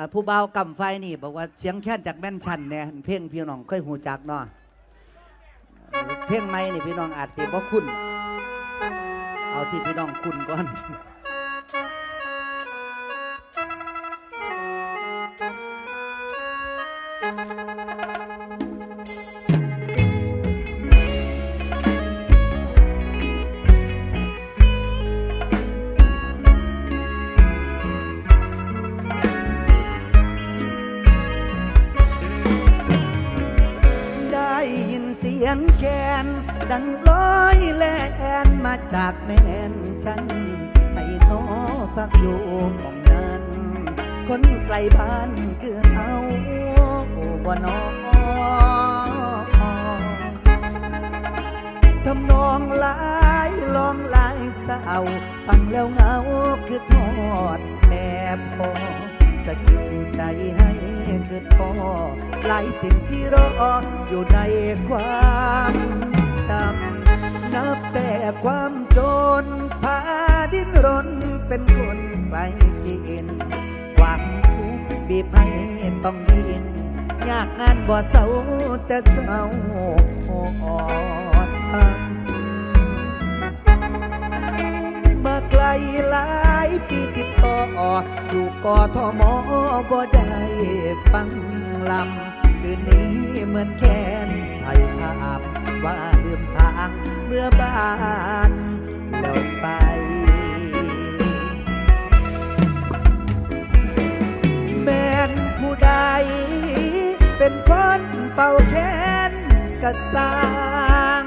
อ่าผู้เบาวกำไฟนี่ บอกว่าเสียงแค่นจากแม่นชันเนี่ยเพลงพี่น้องเคยหูจักเนาะเพลงไหม่นี่พี่น้องอาจสิบ่คุ้นเอาที่พี่น้องคุ้นก่อน นเสียงแคนดังลอยแลนมาจากแม่นฉันให้น้อพักอยู่หมองนั้น คนไกลบ้านคือเอาบ่นอทำนองลายลองลายสาฟังแล้วเหงาคือทอดแม่พอสะกิดใจให้ คือพอหลายสิ่งที่รออยู่ในความจำนับแต่ความจนพาดิ้นรนเป็นคนไกลกินความทุกข์บีบให้ต้องยินยากงานบ่เศร้าแต่เศร้าอ่อนทำมาไกลลา ปีติดต่ออยู่กอทมบ่ได้ฟังลำคืนนี้เหมือนแค้นไทยภาพว่าลืมทางเมื่อบ้านแล้วไปแม่นผู้ใดเป็นคนเป่าแค้นกระสร้าง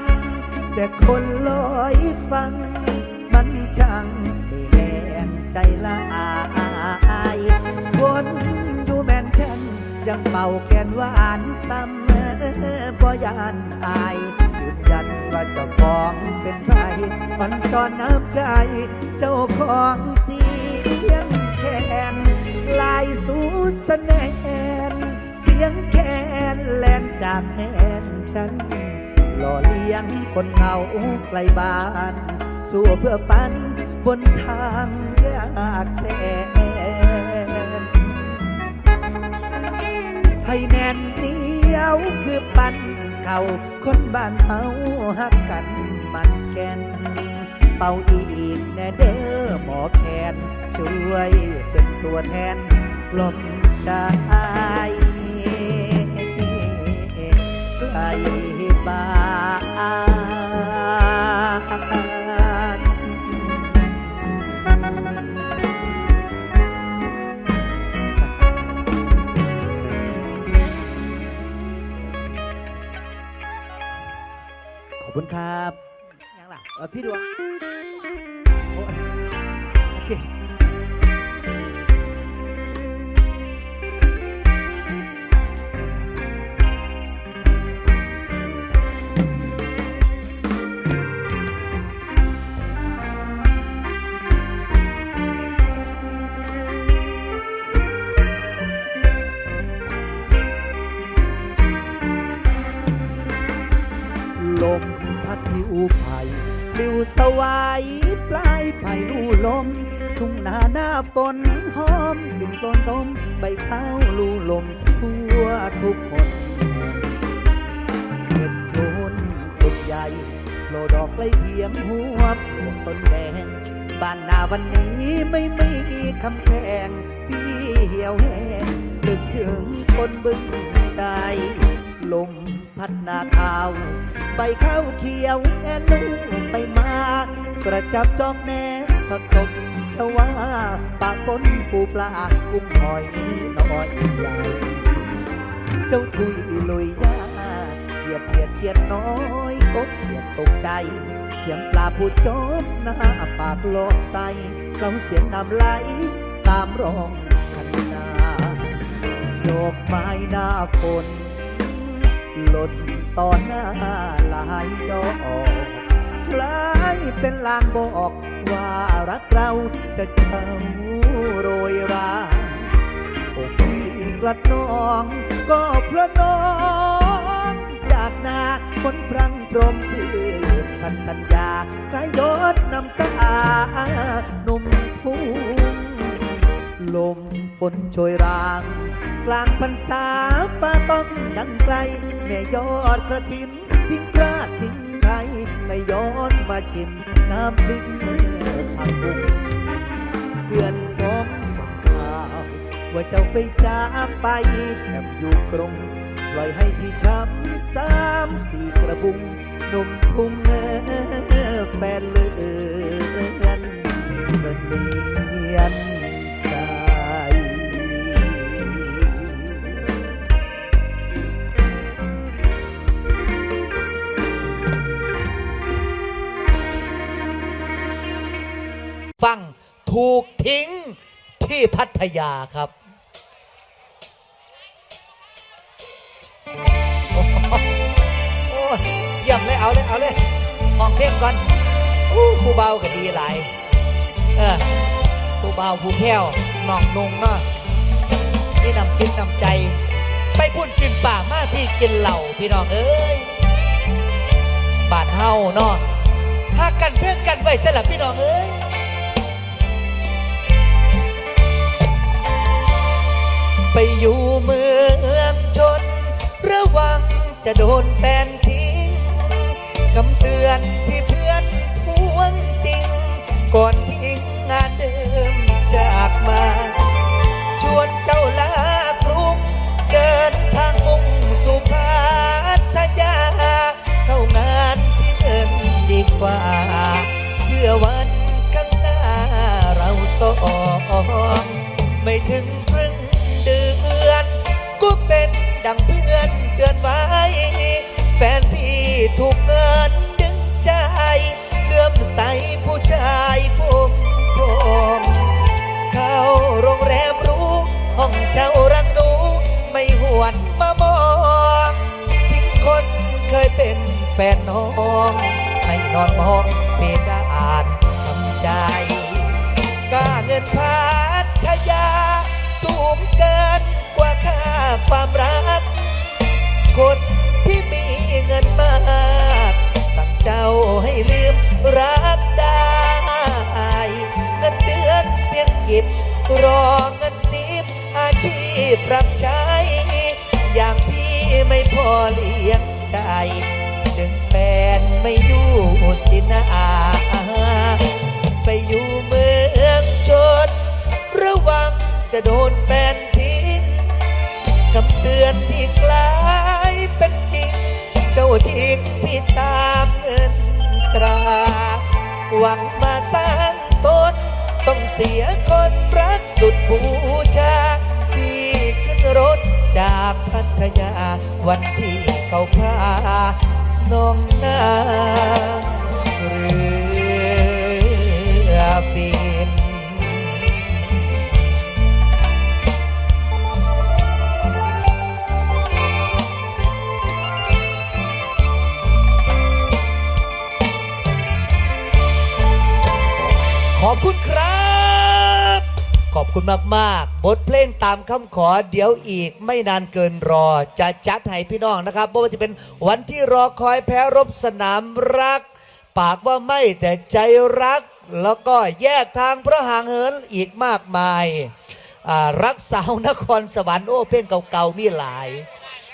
แต่คนลอยฟัง ยังเป่าแค้นหวานซ้ำบ่ยานอายยืนยันว่าเจ้าของเป็นใครอ่อนซ้อนน้ำใจ เจ้าของเสียงแคนลายสูสแนนเสียงแคนแลนจากแม่นฉันหล่อเลี้ยงคนเงาไกลบ้าน สู้เพื่อปันบนทางยากแสน ให้แน่นเหนียวคือปันเขาคนบ้านเฮาหักกันมันแก่นเป่าอีกแน่เด้อหมอแคนช่วยเป็นตัวแทนกลมใจไกลบ้าน อบคุณครับยังล่ะเออพี่ดวงโอ้ยโอเค นาหน้าฝนหอมกลิ่นกลนต้มใบข้าวลู่ลมทั่วทุกคนเห็ดโคนต้นใหญ่โลดอกใกลเคียงหัวปลูกต้นแดงบ้านนาวันนี้ไม่มีคำแพงพี่เหี่ยวแห้งนึกถึงคนบึ้งใจ ลมพัดนาข้าว ใบข้าวเขียวแอลูไปมากระจับจอกแน่ผักตบ วาปากปนปูปลากุ้งหอยน้อยใหญ่เจ้าทุยลุยยาเหยียบเขียดเขียดน้อยกบเขียดตกใจ เสียงปลาพูดจบหน้าปากโลบใสเราเสียงน้ำไหลตามร้องคันนาโยกไม้หน้าฝนหล่นต่อหน้าลายดอก คล้ายเป็นลางบอกว่ารักเราจะเช่าโรยราอกพี่กลัดน้อง ก็เพราะน้อง จากนาคนพรังพรมสืบพันธัญญากายดน้ำตาหนุ่มฟุ้งลมฝนโชยรางกลางพรรษาฟ้าต้องดังไกลแม่ยอดกระถินทิ้งกราดทิ้ง ชิมน้ำพริกผักบุ้งเพื่อนพ้องส่งข่าว ว่าเจ้าไปจากไปแชมอยู่กรงปล่อยให้พี่ช้ำสามสี่กระบุงหนุ่มทุ่งแฟนเลือนเสนียน ถูกทิ้งที่พัทยาครับโอ้โหโอ้ยเยี่ยมเลยเอาเลยเอาเลยห้องเพลงก่อนอู้ผู้เบาก็ดีหลายเออผู้เบาผู้แพ้วน้องนงเนาะนี่นำคิดนำใจ ไปพูดกินป่ามาพี่กินเหล่าพี่น้องเอ้ยบาดเฮาเนาะถ้ากันเพื่อนกันไว้สลับพี่น้องเอ้ย ไปอยู่เมืองชน ระวังจะโดนแฟนทิ้งคำเตือนที่เพื่อนทวงติง ก่อนทิ้งงานเดิมจากมา ชวนเจ้าลากรุงเดินทางมุ่งสู่พัทยา เข้างานที่เงินดีกว่า เพื่อวันข้างหน้าเราสองไม่ถึงครึ่งเดือน ดังเพื่อนเตือนไว้ แฟนพี่ถูกเงินดึงใจเลื่อมใสผู้ชายผมผมเข้าโรงแรมรู้ ห้องเช่ารังหนู ไม่หวนมามองทิ้งคนเคยเป็นแฟนน้องให้นอนมองเพดานทำใจ ก้าเงินพัทยาสูงเกิน ค่าความรัก คนที่มีเงินมาก สั่งเจ้าให้ลืมรักได้เงินเดือนเพียงหยิบ รอเงินติบอาชีพรับใช้ อย่างพี่ไม่พอเลี้ยงใจดึงแฟนไม่อยู่สินาไปอยู่เมืองชนระวังจะโดนแฟน คำเตือนที่กลายเป็นจริง เจ้าทิ้งพี่ตามเงินตรา หวังมาตั้งต้นต้องเสียคนรักสุดบูชาพี่ขึ้นรถจากพัทยา วันที่เขาพาน้องนาเรือบิ ขอบคุณครับ ขอบคุณมากๆ บทเพลงตามคำขอเดี๋ยวอีกไม่นานเกินรอ จะจัดให้พี่น้องนะครับเพราะว่าจะเป็นวันที่รอคอยแพ้รบสนามรัก ปากว่าไม่แต่ใจรัก แล้วก็แยกทางเพราะห่างเหินอีกมากมาย รักสาวนครสวรรค์โอ้เพลงเก่าๆมีหลาย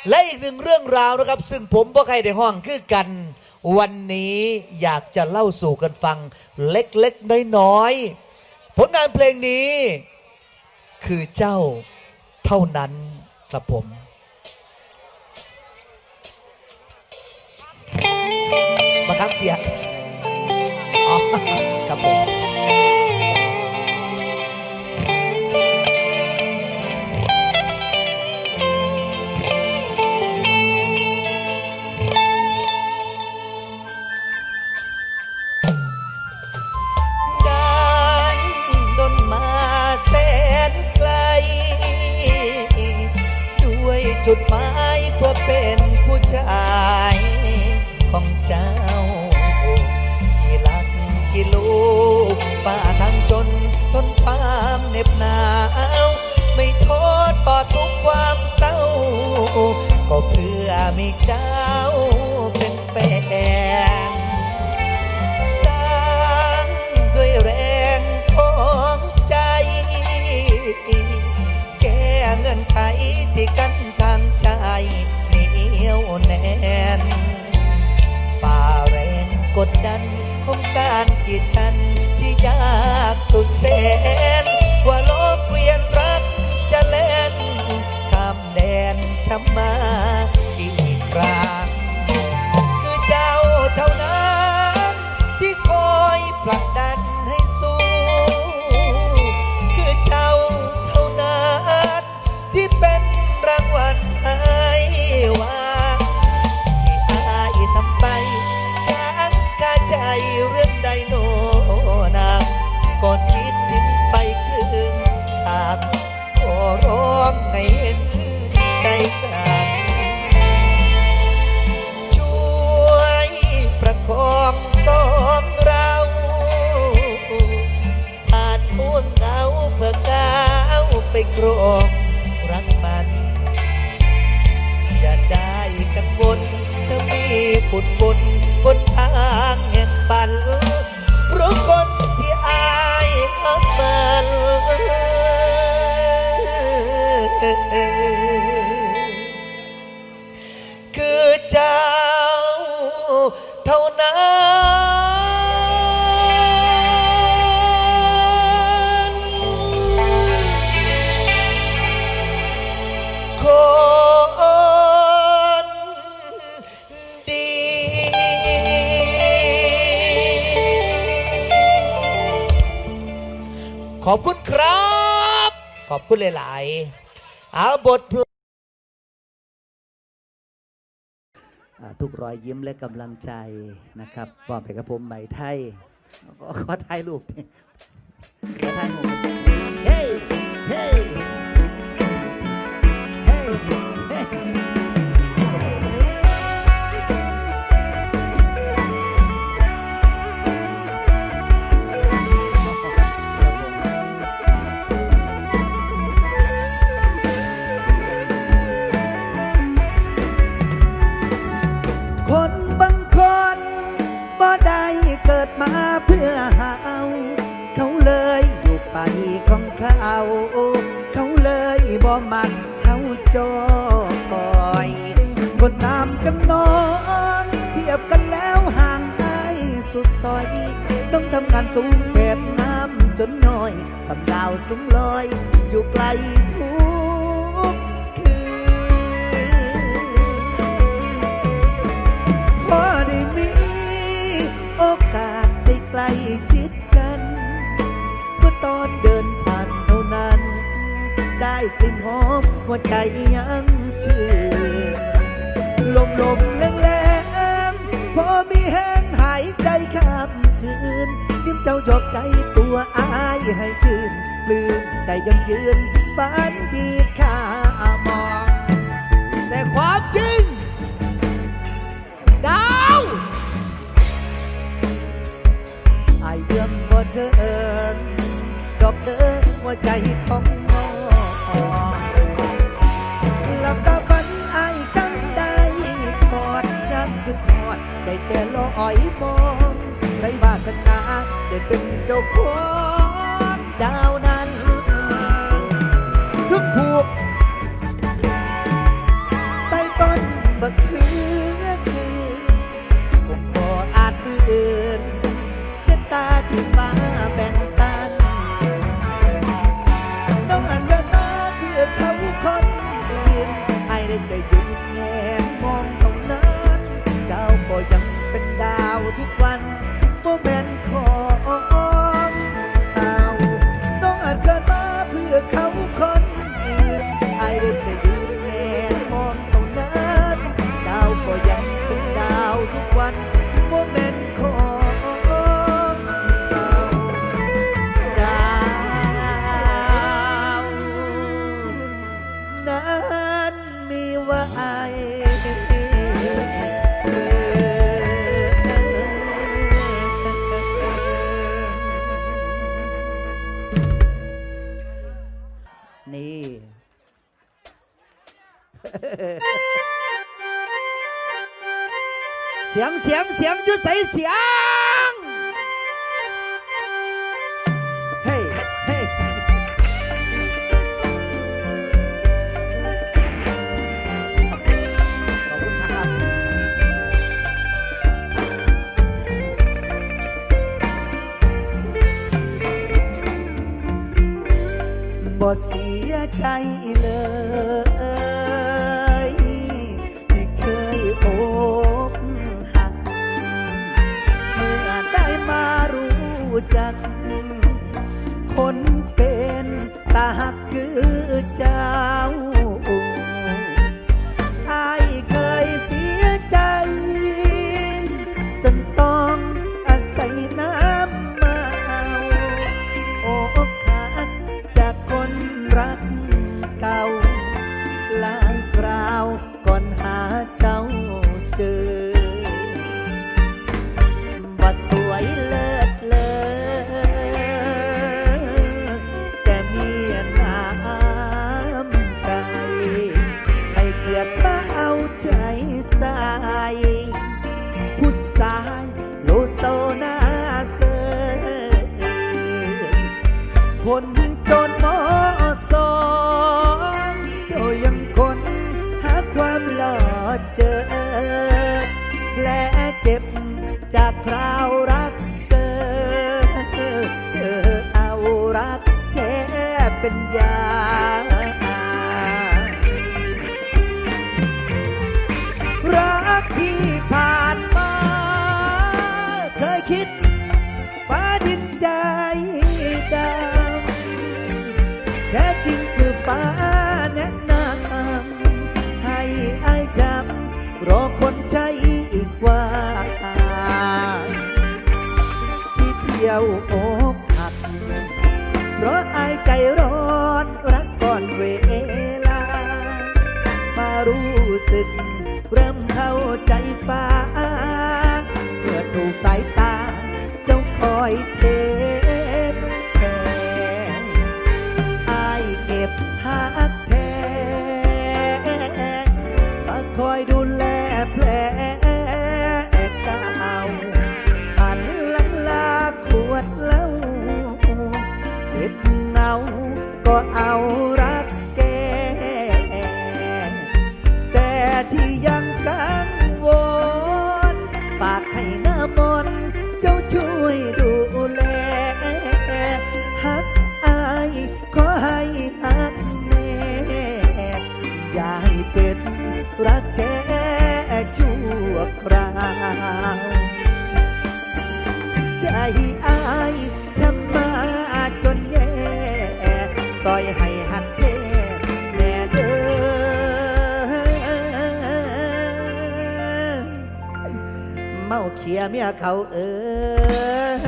และอีกหนึ่งเรื่องราวนะครับ ซึ่งผมบ่ใครได้ห้องคือกัน วันนี้อยากจะเล่าสู่กันฟังเล็กๆน้อยๆผลงานเพลงนี้ คือเจ้าเท่านั้นครับผมมาครับเปียกอ๋อครับผม จุดหมายเพื่อเป็นผู้ชายของเจ้า ที่รักกี่ลูกป้าทางจนทนความเหน็บหนาว ไม่โท้อต่อทุกความเศร้า ก็เพื่อมีเจ้าเป็นแฟนสร้างด้วยแรงของใจที่กันทางใจเหนียวแน่นฝ่าแรงกดดันของการกีดกันที่ยากสุดแสนกว่าโลกเกวียนรักจะเล่นข้ามแดนช้ำมา บนบน คุณหลาย ๆ เอาบทเพลงทุกรอยยิ้มและกำลังใจนะครับมอบให้กับผมใหม่ไทยขอขอถ่ายรูปขอถ่ายรูปเฮ้ เฮ้ จำนองเทียบกันแล้วห่างไห้สุดซอย ต้องทำงานสูงแบบน้ำจนน้อยสำดาวสูงลอย อยู่ไกลทุกคืนพอได้มีโอกาสได้ใกล้ชิดกันเมื่อตอนเดินผ่านเท่านั้น ได้กลิ่นหอมหัวใจยังชื่น ลมแรงแรงพอมีแห้งหายใจข้ามคืน ยิ้มเจ้าหยอกใจตัวอายให้ชื่นปลื้มใจยังยืนฝันดีข้ามอง แต่ความจริง ดาวไอายเอื้อมบ่เดินดอกเดินหัวใจต้อง แต่ลอยมองในวาสนาได้เป็นเจ้าของดาว ทุ เสียง อยเต รักแท้ชั่วคราวใจอายทำมาจนแย่ซอยให้หักแน่แน่เด้อเมาเขียเมียเขาเออ